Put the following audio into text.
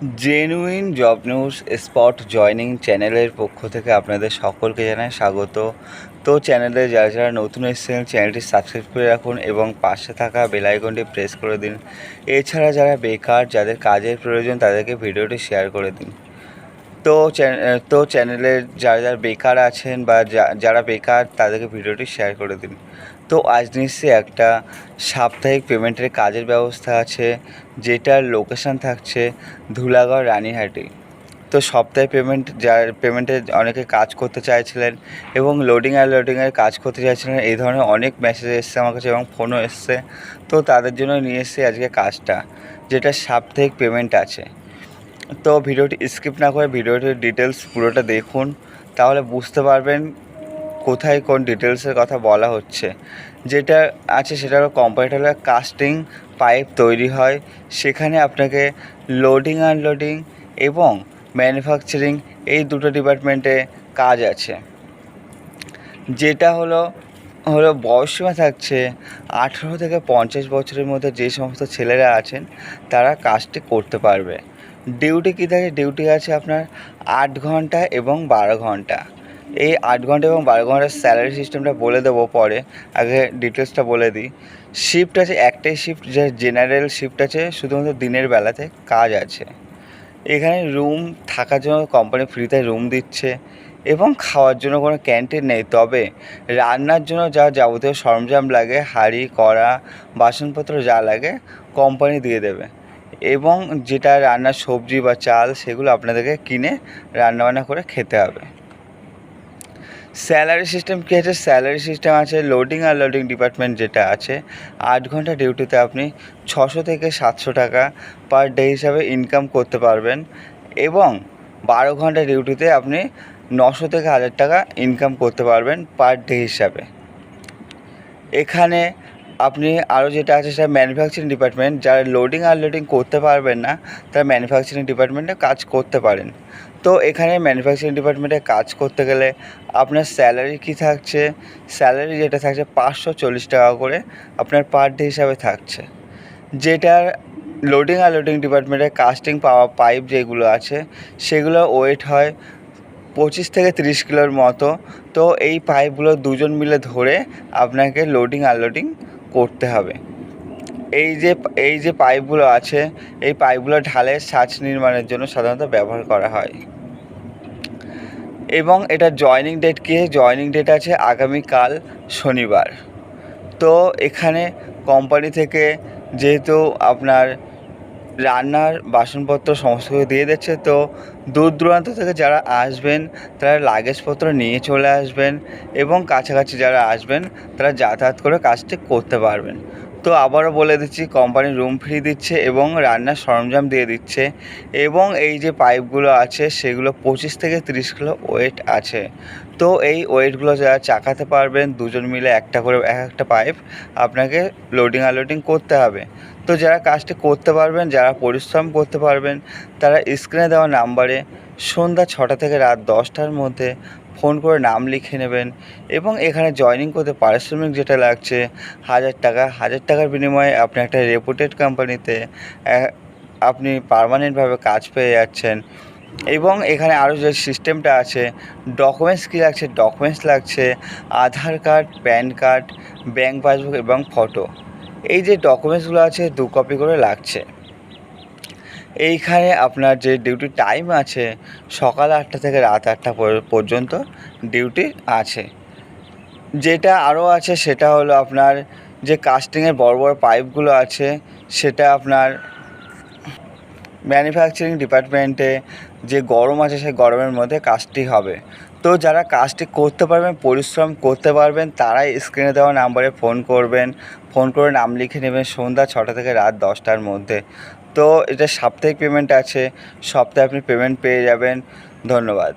Genuine job news spot joining চ্যানেলের পক্ষ থেকে আপনাদের সকলকে জানাই স্বাগত। তো চ্যানেলে যারা যারা নতুন এসেছেন চ্যানেলটি সাবস্ক্রাইব করে রাখুন এবং পাশে থাকা বেল আইকনটি প্রেস করে দিন। এছাড়া যারা বেকার, যাদের কাজের প্রয়োজন, তাদেরকে ভিডিওটি শেয়ার করে দিন। তো তো চ্যানেলের যারা যারা বেকার আছেন বা যারা বেকার, তাদেরকে ভিডিওটি শেয়ার করে দিন। তো আজ নিশ্চয়ই একটা সাপ্তাহিক পেমেন্টের কাজের ব্যবস্থা আছে, যেটার লোকেশন থাকছে ধুলাগড় রানীহাটি। তো সপ্তাহে পেমেন্ট যার পেমেন্টে অনেকে কাজ করতে চাইছিলেন এবং লোডিং আর লোডিংয়ের কাজ করতে চাইছিলেন, এই ধরনের অনেক মেসেজ এসছে আমার কাছে এবং ফোনও এসছে। তো তাদের জন্য নিয়ে এসেছি আজকে কাজটা, যেটা সাপ্তাহিক পেমেন্ট আছে। তো ভিডিওটি স্কিপ না করে ভিডিওটির ডিটেলস পুরোটা দেখুন, তাহলে বুঝতে পারবেন কোথায় কোন ডিটেলসের কথা বলা হচ্ছে। যেটা আছে সেটা হলো কোম্পানিটা হলো কাস্টিং পাইপ তৈরি হয়। সেখানে আপনাকে লোডিং আনলোডিং এবং ম্যানুফ্যাকচারিং এই দুটো ডিপার্টমেন্টে কাজ আছে। যেটা হলো হলো বয়সীমা থাকছে আঠেরো থেকে পঞ্চাশ বছরের মধ্যে যে সমস্ত ছেলেরা আছেন, তারা কাজটি করতে পারবে। ডিউটি কী থাকে? ডিউটি আছে আপনার আট ঘণ্টা এবং বারো ঘণ্টা। এই আট ঘণ্টা এবং বারো ঘণ্টার স্যালারি সিস্টেমটা বলে দেবো পরে। আগে ডিটেলসটা বলে দিই। শিফট আছে, একটাই শিফট যে জেনারেল শিফট আছে, শুধুমাত্র দিনের বেলাতে কাজ আছে। এখানে রুম থাকার জন্য কোম্পানি ফ্রিতে রুম দিচ্ছে এবং খাওয়ার জন্য কোনো ক্যান্টিন নেই। তবে রান্নার জন্য যা যাবতীয় সরঞ্জাম লাগে, হাঁড়ি, কড়া, বাসনপত্র যা লাগে কোম্পানি দিয়ে দেবে। এবং যেটা রান্নার সবজি বা চাল, সেগুলো আপনাদেরকে কিনে রান্নাবান্না করে খেতে হবে। স্যালারি সিস্টেম কী আছে? স্যালারি সিস্টেম আছে লোডিং আর লোডিং ডিপার্টমেন্ট যেটা আছে। আট ঘণ্টা ডিউটিতে আপনি ছশো থেকে সাতশো টাকা পার ডে হিসাবে ইনকাম করতে পারবেন এবং বারো ঘণ্টা ডিউটিতে আপনি নশো থেকে হাজার টাকা ইনকাম করতে পারবেন পার ডে হিসাবে। এখানে আপনি আরও যেটা আছে সেটা ম্যানুফ্যাকচারিং ডিপার্টমেন্ট যারা লোডিং আর লোডিং করতে পারবেন না, তারা ম্যানুফ্যাকচারিং ডিপার্টমেন্টে কাজ করতে পারেন। তো এখানে ম্যানুফ্যাকচারিং ডিপার্টমেন্টে কাজ করতে গেলে আপনার স্যালারি কী থাকছে? স্যালারি যেটা থাকছে পাঁচশো চল্লিশ টাকা করে আপনার পার ডে হিসাবে থাকছে। যেটার লোডিং আর লোডিং ডিপার্টমেন্টে কাস্টিং পাওয়া পাইপ যেগুলো আছে সেগুলো ওয়েট হয় পঁচিশ থেকে তিরিশ কিলোর মতো। তো এই পাইপগুলো দুজন মিলে ধরে আপনাকে লোডিং আনলোডিং করতে হবে। এই যে এই যে পাইপগুলো আছে, এই পাইপগুলো ঢালে ছাঁচ নির্মাণের জন্য সাধারণত ব্যবহার করা হয়। এবং এটা জয়নিং ডেট কি? জয়নিং ডেট আছে আগামীকাল শনিবার। তো এখানে কোম্পানি থেকে যেহেতু আপনার রান্নার বাসনপত্র সমস্ত কিছু দিয়ে দিচ্ছে। তো দূর দূরান্ত থেকে যারা আসবেন, তারা লাগেজপত্র নিয়ে চলে আসবেন এবং কাছাকাছি যারা আসবেন, তারা যাতায়াত করে কাজটি করতে পারবেন। তো আবারও বলে দিচ্ছি কোম্পানি রুম ফ্রি দিচ্ছে এবং রান্নার সরঞ্জাম দিয়ে দিচ্ছে এবং এই যে পাইপগুলো আছে সেগুলো পঁচিশ থেকে তিরিশ কিলো ওয়েট আছে। তো এই ওয়েটগুলো যারা চাকাতে পারবেন, দুজন মিলে একটা করে এক একটা পাইপ আপনাকে লোডিং আনলোডিং করতে হবে। তো যারা কাজটি করতে পারবেন, যারা পরিশ্রম করতে পারবেন, তারা স্ক্রিনে দেওয়া নাম্বারে সন্ধ্যা ছটা থেকে রাত দশটার মধ্যে ফোন করে নাম লিখে নেবেন এবং এখানে জয়েনিং করতে পারিশ্রমিক যেটা লাগছে, হাজার টাকা, হাজার টাকার বিনিময়ে আপনি একটা রেপুটেড কোম্পানিতে আপনি পার্মানেন্টভাবে কাজ পেয়ে যাচ্ছেন। এবং এখানে আরও যে সিস্টেমটা আছে ডকুমেন্টস কী লাগছে? ডকুমেন্টস লাগছে Aadhaar card, PAN card bank passbook এবং ফটো এই যে ডকুমেন্টসগুলো আছে, দু কপি করে লাগছে। এইখানে আপনার যে ডিউটি টাইম আছে, সকাল আটটা থেকে রাত আটটা পর- পর্যন্ত ডিউটি আছে। যেটা আরও আছে, সেটা হলো আপনার যে কাস্টিংয়ের বড় বড় পাইপগুলো আছে, সেটা আপনার ম্যানুফ্যাকচারিং ডিপার্টমেন্টে যে গরম আছে, সেই গরমের মধ্যে কাজটি হবে। তো যারা কাজটি করতে পারবেন, পরিশ্রম করতে পারবেন, তারাই স্ক্রিনে দেওয়া নাম্বারে ফোন করবেন। ফোন করে নাম লিখে নেবেন সন্ধ্যা ছটা থেকে রাত দশটার মধ্যে। তো এটা সাপ্তাহিক পেমেন্ট আছে সপ্তাহে আপনি পেমেন্ট পেয়ে যাবেন ধন্যবাদ।